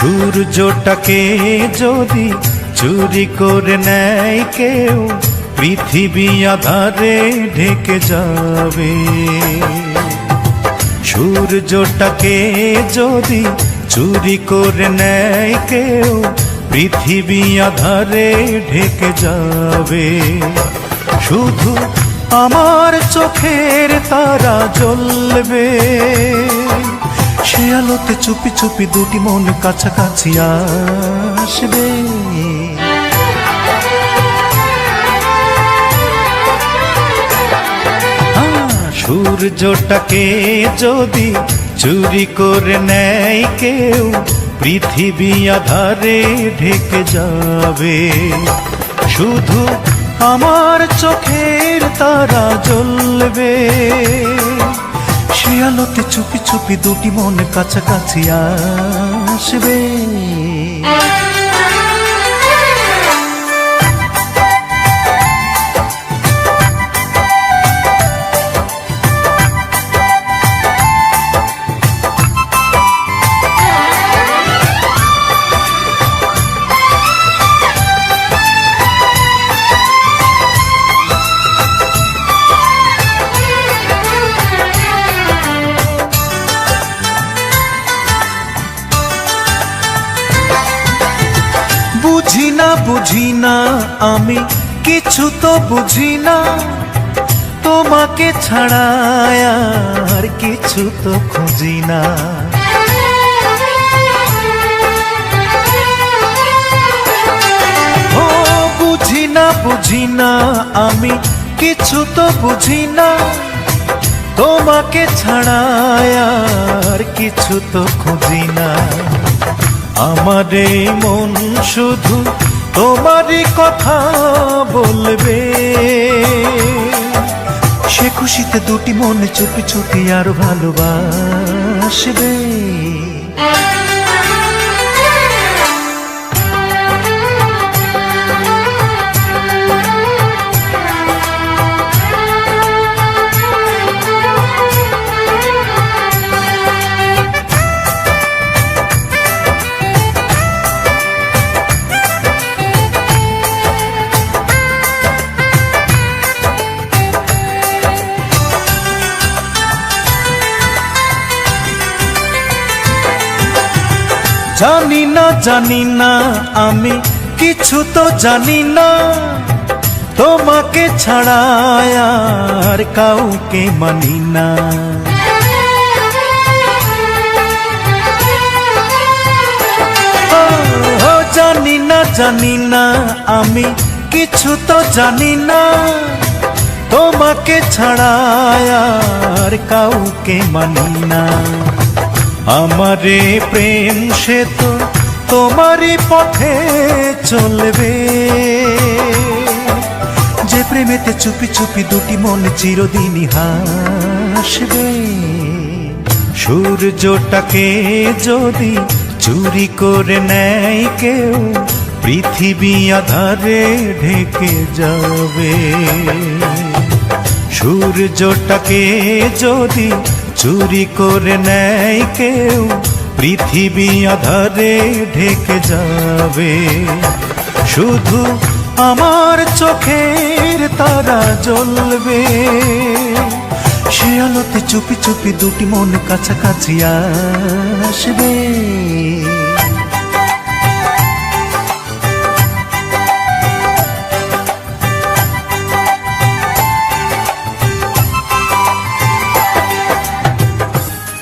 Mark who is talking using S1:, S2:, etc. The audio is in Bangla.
S1: সূর্যটাকে যদি চুরি করে নেয় কেউ, পৃথিবী আধারে ঢেকে যাবে। সূর্যটাকে যদি চুরি করে নেয় কেউ, পৃথিবী আধারে ঢেকে যাবে। শুধু আমার চোখের তারা জ্বলবে। সে আলোতে চুপি চুপি দুটি মন কাছাকাছি আসবে। সূর্যটাকে যদি চুরি করে নেয় কেউ, পৃথিবী আধারে ঢেকে যাবে। শুধু আমার চোখের তারা জ্বলবে। আলোতে চুপি চুপি দুটি মন কাছাকাছি আসবে। বুঝি না আমি, কিছু তো বুঝি না তোমাকে ছাড়া আর কিছু তো খুঁজি না ও বুঝি না বুঝি না আমি, কিছু তো বুঝি না তোমাকে ছাড়া আর কিছু তো খুঁজি না আমার মন শুধু তোমারই কথা বলবে। সে খুশিতে দুটি মন চুপি চুপি আর ভালোবাসবে। জানি না জানি না, আমি কিছু তো জানি না। তোমাকে ছাড়া আর কাউকে মানি না। জানি না জানি না, আমি কিছু তো জানি না। তোমাকে ছাড়া আর কাউকে মানি না। আমারে প্রেম সে তো তোমারই পথে চলবে। যে প্রেমেতে চুপি চুপি দুটি মন চিরদিনই হাসবে। সূর্যটাকে যদি চুরি করে নেয় কেউ, পৃথিবী আধারে ঢেকে যাবে। সূর্যটাকে যদি চুরি করে নেয় কেউ, পৃথিবী আধারে ঢেকে যাবে। শুধু আমার চোখের তারা জ্বলবে। সে আলোতে চুপি চুপি দুটি মন কাছাকাছি আসবে।